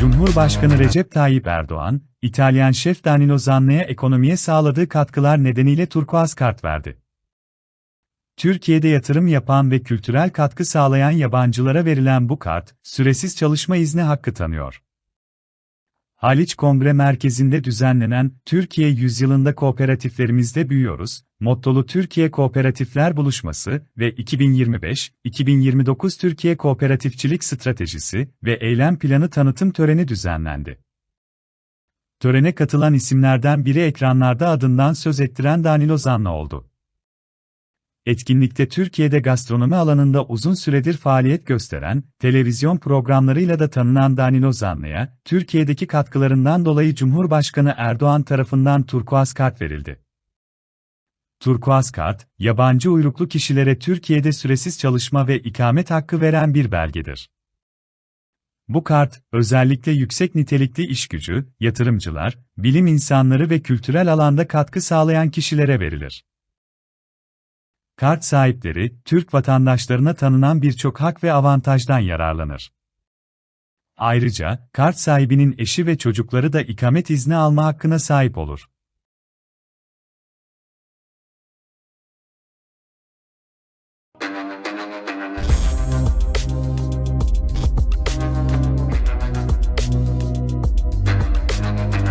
Cumhurbaşkanı Recep Tayyip Erdoğan, İtalyan şef Danilo Zanna'ya ekonomiye sağladığı katkılar nedeniyle turkuaz kart verdi. Türkiye'de yatırım yapan ve kültürel katkı sağlayan yabancılara verilen bu kart, süresiz çalışma izni hakkı tanıyor. Haliç Kongre Merkezi'nde düzenlenen Türkiye Yüzyılında Kooperatiflerimizde Büyüyoruz, mottolu Türkiye Kooperatifler Buluşması ve 2025-2029 Türkiye Kooperatifçilik Stratejisi ve Eylem Planı tanıtım töreni düzenlendi. Törene katılan isimlerden biri ekranlarda adından söz ettiren Danilo Zanna oldu. Etkinlikte Türkiye'de gastronomi alanında uzun süredir faaliyet gösteren, televizyon programlarıyla da tanınan Danilo Zanna'ya, Türkiye'deki katkılarından dolayı Cumhurbaşkanı Erdoğan tarafından turkuaz kart verildi. Turkuaz kart, yabancı uyruklu kişilere Türkiye'de süresiz çalışma ve ikamet hakkı veren bir belgedir. Bu kart, özellikle yüksek nitelikli iş gücü, yatırımcılar, bilim insanları ve kültürel alanda katkı sağlayan kişilere verilir. Kart sahipleri, Türk vatandaşlarına tanınan birçok hak ve avantajdan yararlanır. Ayrıca, kart sahibinin eşi ve çocukları da ikamet izni alma hakkına sahip olur.